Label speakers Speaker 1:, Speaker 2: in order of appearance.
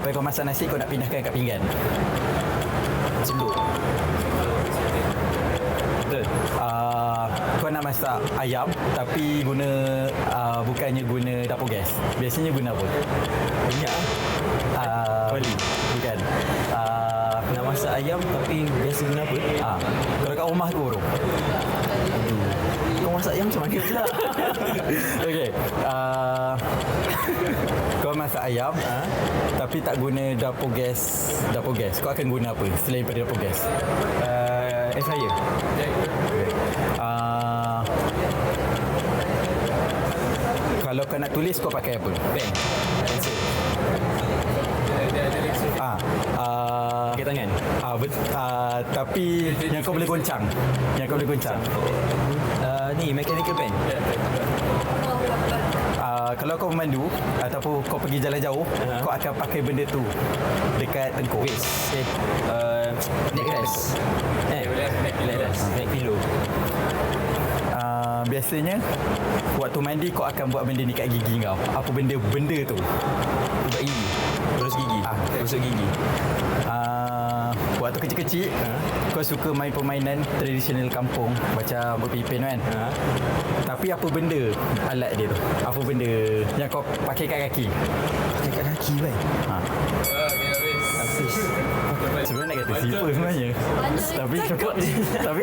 Speaker 1: Lepas kau masak nasi Kau nak pindahkan kat pinggan
Speaker 2: Cenduk. Betul.
Speaker 1: uh, Kau nak masak ayam Tapi guna uh, Bukannya guna dapur gas Biasanya guna apa?
Speaker 2: Minyak.
Speaker 1: Uh,
Speaker 2: Oli.
Speaker 1: Bukan uh,
Speaker 2: Nak masak ayam tapi biasa guna apa?
Speaker 1: uh, Kalau kat rumah tu bro
Speaker 2: Kau masak ayam macam mana pula?
Speaker 1: Okay uh, ayam uh, Tapi tak guna dapur gas Dapur gas Kau akan guna apa Selain daripada dapur gas
Speaker 2: uh, air fryer.
Speaker 1: uh, Kalau kau nak tulis Kau pakai apa
Speaker 2: Pen. Pencil.
Speaker 1: Ah, uh,
Speaker 2: Pakai tangan.
Speaker 1: Ah, bet, ah, tapi yang kau boleh goncang. Yang kau boleh goncang.
Speaker 2: Uh, ni mechanical pen.
Speaker 1: Ah, kalau kau memandu ataupun kau pergi jalan jauh,
Speaker 2: Aha.
Speaker 1: kau akan pakai benda tu dekat tengkuk.
Speaker 2: Waist. Eh, uh, neck rest. Eh, neck rest. Neck pillow.
Speaker 1: Ah, biasanya waktu mandi kau akan buat benda ni kat gigi kau. Apa benda benda tu?
Speaker 2: Ubat gigi. Berus gigi.
Speaker 1: Ah.
Speaker 2: Gosok gigi.
Speaker 1: Ah, waktu kecil-kecil kau suka main permainan tradisional kampung macam berpipin kan.
Speaker 2: Ha?
Speaker 1: Tapi apa benda alat dia tu? Apa benda yang kau pakai kat kaki?
Speaker 2: Pakai kat kaki kan.
Speaker 1: Ha. Sebenarnya nak kata simple sebenarnya Tapi tapi